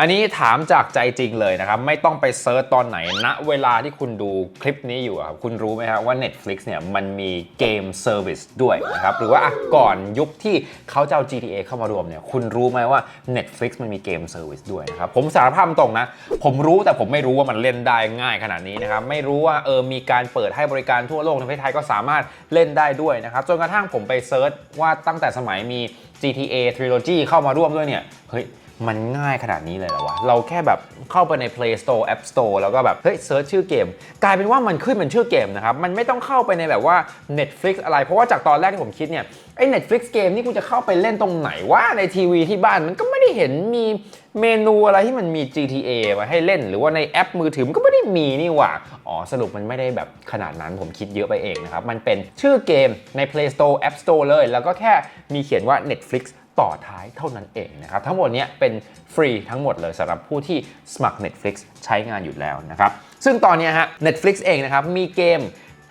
อันนี้ถามจากใจจริงเลยนะครับ ไม่ต้องไปเซิร์ชตอนไหนณเวลาที่คุณดูคลิปนี้อยู่ครับคุณรู้ไหมครับว่า Netflix เนี่ยมันมีเกมเซอร์วิสด้วยนะครับ หรือว่าก่อนยุคที่เขาจะเอา GTA เข้ามารวมเนี่ยคุณรู้ไหมว่า Netflix มันมีเกมเซอร์วิสด้วยนะครับ ผมสารภาพตรงนะ ผมรู้แต่ผมไม่รู้ว่ามันเล่นได้ง่ายขนาดนี้นะครับ ไม่รู้ว่าเออมีการเปิดให้บริการทั่วโลกในประเทศไทยก็สามารถเล่นได้ด้วยนะครับจนกระทั่งผมไปเซิร์ชว่าตั้งแต่สมัยมี GTA Trilogy เข้ามาร่วมด้วยเนี่ยเฮ้ย มันง่ายขนาดนี้เลยเหรอวะ เราแค่แบบเข้าไปใน Play Store App Store แล้วก็แบบ เฮ้ยเซิร์ชชื่อเกม กลายเป็นว่ามันขึ้นเป็นชื่อเกมนะครับ มันไม่ต้องเข้าไปในแบบว่า Netflix อะไร เพราะว่าจากตอนแรกที่ผมคิดเนี่ย ไอ้ Netflix เกมนี่กูจะเข้าไปเล่นตรงไหนว่าในทีวีที่บ้านมันก็ไม่ได้เห็นมีเมนูอะไรที่มันมี GTA มาให้เล่น หรือว่าในแอปมือถือมันก็ไม่ได้มีนี่หว่า อ๋อ สรุปมันไม่ได้แบบขนาดนั้นผมคิดเยอะไปเองนะครับ มันเป็นชื่อเกมใน Play Store App Store เลย แล้วก็แค่มีเขียนว่า Netflix ต่อท้ายเท่านั้นเองนะครับ ทั้งหมดนี้เป็นฟรีทั้งหมดเลยสำหรับผู้ที่สมัคร Netflix ใช้งานอยู่แล้วนะครับ ซึ่งตอนนี้ฮะ Netflix เองนะครับ มีเกม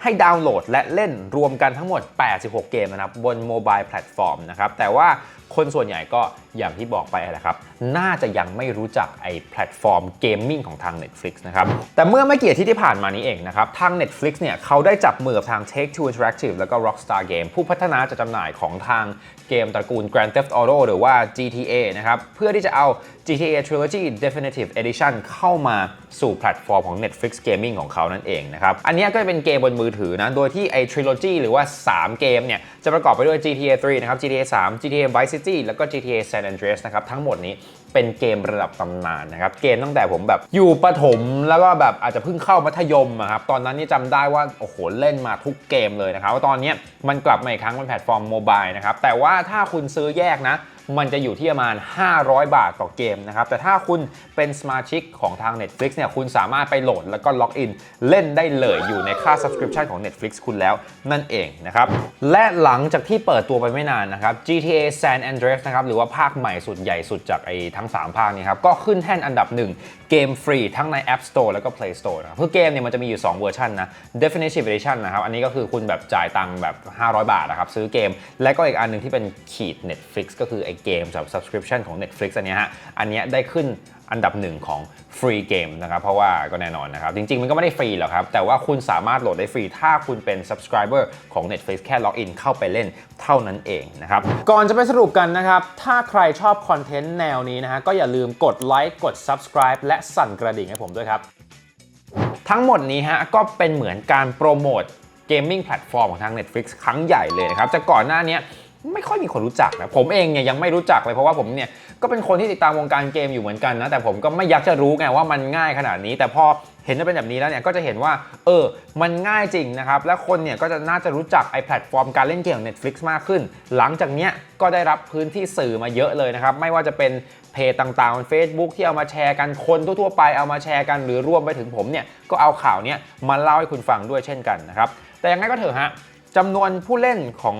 ให้ดาวน์โหลดและเล่นรวมกันทั้งหมด 86 เกมนะครับ บนโมบายแพลตฟอร์มนะครับ แต่ว่าคนส่วนใหญ่ก็อย่างที่บอกไปแหละครับ น่าจะยังไม่รู้จักไอ้แพลตฟอร์มเกมมิ่งของทาง Netflix นะครับ แต่เมื่อไม่กี่อาที่ที่ผ่านมานี้เองนะครับ ทาง Netflix เนี่ยเขาได้จับมือกับทาง Take Two Interactive แล้วก็ Rockstar Game ผู้พัฒนาจะจำหน่ายของทางเกมตระกูล Grand Theft Auto หรือว่า GTA นะครับ เพื่อที่จะเอา GTA Trilogy Definitive Edition เข้ามาสู่แพลตฟอร์มของ Netflix Gaming ของเขานั่นเองนะครับ อันนี้ก็จะเป็นเกมบนมือถือนะ โดยที่ไอ้ Trilogy หรือว่า 3 เกมเนี่ยจะประกอบไปด้วย GTA 3 นะครับ GTA 3 GTA Vice City แล้วก็ GTA San Andreas นะครับ ทั้งหมดนี้เป็นเกมระดับตำนานนะครับ เกมตั้งแต่ผมแบบอยู่ประถมแล้วก็แบบอาจจะเพิ่งเข้ามัธยมอะครับ ตอนนั้นนี่จำได้ว่า โอ้โห เล่นมาทุกเกมเลยนะครับว่าตอนนี้มันกลับมาอีกครั้งบนแพลตฟอร์มโมบายนะครับ แต่ว่าถ้าคุณซื้อแยกนะ มันจะอยู่ที่ประมาณ 500 บาทต่อเกมนะครับแต่ถ้าคุณเป็นสมาชิกของทาง Netflix เนี่ยคุณสามารถไปโหลดแล้วก็ล็อกอินเล่นได้เลยอยู่ในค่า subscription ของ Netflix คุณแล้วนั่นเองนะครับและหลังจากที่เปิดตัวไปไม่นานนะครับ GTA San Andreas นะครับหรือว่าภาคใหม่สุดใหญ่สุดจากไอ้ทั้ง 3 ภาคนี้ครับก็ขึ้นแท่นอันดับ 1 เกมฟรีทั้งใน App Store แล้วก็ Play Store นะครับคือเกมเนี่ยมันจะมีอยู่ 2 เวอร์ชันนะ Definitive Edition นะครับอันนี้ก็คือคุณแบบจ่ายตังค์แบบ 500 บาทนะครับซื้อเกม และก็อีกอันหนึ่งที่เป็นขีด Netflix ก็คือไอ้เกมสำหรับ subscription ของ Netflix อันนี้ฮะ อันนี้ได้ขึ้นอันดับหนึ่งของฟรีเกมนะครับ เพราะว่าก็แน่นอนนะครับ จริง ๆ มันก็ไม่ได้ฟรีหรอกครับ แต่ว่าคุณสามารถโหลดได้ฟรี ถ้าคุณเป็น subscriber ของ Netflix แค่ล็อกอินเข้าไปเล่นเท่านั้นเองนะครับ ก่อนจะไปสรุปกันนะครับ ถ้าใครชอบคอนเทนต์แนวนี้นะฮะก็อย่าลืมกดไลค์กด subscribe และสั่นกระดิ่งให้ผมด้วยครับทั้งหมดนี้ฮะก็เป็นเหมือนการโปรโมทเกมมิ่งแพลตฟอร์มของทาง Netflix ครั้งใหญ่เลยนะครับจากก่อนหน้านี้ ไม่ค่อยมีคนรู้จักนะผมเองเนี่ยยังไม่รู้จักเลยเพราะว่าผมเนี่ยก็เป็นคนที่ติดตามวงการเกมอยู่เหมือนกันนะแต่ผมก็ไม่อยากจะรู้ไงว่ามันง่ายขนาดนี้ แต่พอเห็นว่าเป็นแบบนี้แล้วเนี่ยก็จะเห็นว่า เออ มันง่ายจริงนะครับ และคนเนี่ยก็จะน่าจะรู้จักไอ้แพลตฟอร์มการเล่นเกมของ Netflix มากขึ้น หลังจากเนี้ยก็ได้รับพื้นที่สื่อมาเยอะเลยนะครับ ไม่ว่าจะเป็นเพจต่างๆบน Facebook ที่เอามาแชร์กันคนทั่วๆไปเอามาแชร์กันหรือร่วมไปถึงผมเนี่ยก็เอาข่าวเนี้ยมาเล่าให้คุณฟังด้วยเช่นกันนะครับแต่ยังไงก็เถอะฮะ จำนวนผู้เล่นของ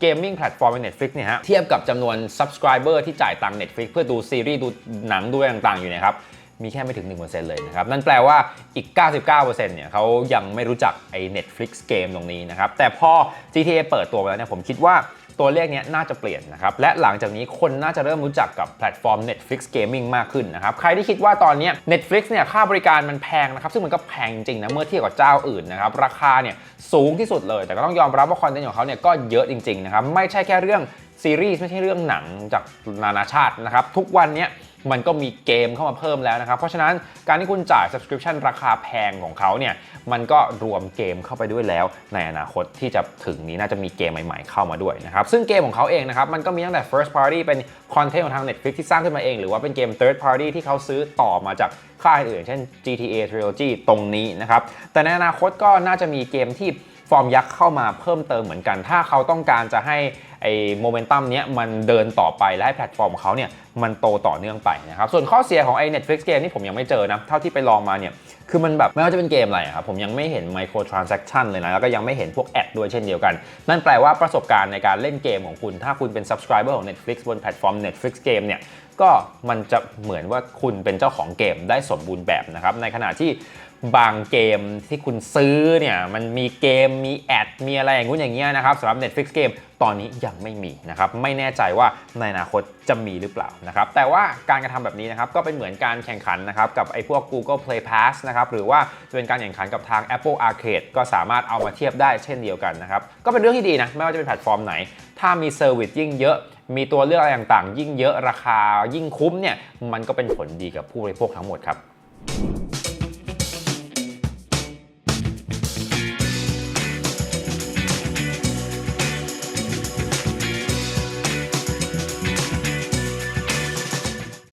เกมมิ่งแพลตฟอร์มใน Netflix เนี่ยฮะเทียบกับจำนวน subscriber ที่จ่ายตังค์ Netflix เพื่อดูซีรีส์ดูหนังดูอะไรต่างๆ อยู่เนะครับ มีแค่ไม่ถึง 1%เลยนะครับ นั่นแปลว่าอีก 99%เนี่ยเขายังไม่รู้จักไอ้ Netflix เกมตรงนี้นะครับ แต่พอ GTA เปิดตัวไปแล้วเนี่ยผมคิดว่า ตัวเลขนี้น่าจะเปลี่ยนนะครับ และหลังจากนี้คนน่าจะเริ่มรู้จักกับแพลตฟอร์ม Netflix Gaming มากขึ้นนะครับ ใครที่คิดว่าตอนนี้ Netflix เนี่ยค่าบริการมันแพงนะครับ ซึ่งมันก็แพงจริงนะเมื่อเทียบกับเจ้าอื่นนะครับ ราคาเนี่ยสูงที่สุดเลย แต่ก็ต้องยอมรับว่าคอนเทนต์ของเขาเนี่ยก็เยอะจริงๆนะครับ ไม่ใช่แค่เรื่องซีรีส์ไม่ใช่เรื่องหนังจากนานาชาตินะครับ ทุกวันเนี้ย มันก็มีเกมเข้ามาเพิ่มแล้วนะครับ เพราะฉะนั้นการที่คุณจ่าย subscription ราคาแพงของเขาเนี่ย มันก็รวมเกมเข้าไปด้วยแล้ว ในอนาคตที่จะถึงนี้น่าจะมีเกมใหม่ๆเข้ามาด้วยนะครับ ซึ่งเกมของเขาเองนะครับ มันก็มีตั้งแต่ first party เป็นคอนเทนต์ของทาง Netflix ที่สร้างขึ้นมาเอง หรือว่าเป็นเกม third party ที่เขาซื้อต่อมาจากค่ายอื่น เช่น GTA Trilogy ตรงนี้นะครับ แต่ในอนาคตก็น่าจะมีเกมที่ฟอร์มยักษ์เข้ามาเพิ่มเติมเหมือนกัน ถ้าเขาต้องการจะให้ไอ้โมเมนตัมเนี้ยมันเดินต่อไปและให้แพลตฟอร์มของเขาเนี่ยมันโตต่อเนื่องไปนะครับส่วนข้อเสียของไอ้ Netflix เกมนี่ผมยังไม่เจอนะเท่าที่ไปลองมาเนี่ยคือมันแบบไม่ว่าจะเป็นเกมอะไรครับผมยังไม่เห็น micro transaction เลยนะแล้วก็ยังไม่เห็นพวกแอดด้วยเช่นเดียวกัน นั่นแปลว่าประสบการณ์ในการเล่นเกมของคุณ ถ้าคุณเป็น subscriber ของ Netflix บนแพลตฟอร์ม Netflix เกมเนี่ยก็มันจะเหมือนว่าคุณเป็นเจ้าของเกมได้สมบูรณ์แบบนะครับในขณะที่บางเกมที่คุณซื้อเนี่ยมันมีเกมมีแอดมีอะไรอย่างงู้นอย่างเงี้ยนะครับสำหรับ Netflix เกม ตอนนี้ยังไม่มีนะครับไม่แน่ใจว่าในอนาคตจะมีหรือเปล่านะครับแต่ว่าการกระทำแบบนี้นะครับก็เป็นเหมือนการแข่งขันนะครับกับไอ้พวก Google Play Pass นะครับหรือว่าจะเป็นการแข่งขันกับทาง Apple Arcade ก็สามารถเอามาเทียบได้เช่นเดียวกันนะครับก็เป็นเรื่องที่ดีนะไม่ว่าจะเป็นแพลตฟอร์มไหน ถ้ามีเซอร์วิสยิ่งเยอะมีตัวเลือกอะไรต่างๆ ยิ่งเยอะราคายิ่งคุ้มเนี่ยมันก็เป็นผลดีกับผู้บริโภคทั้งหมดครับ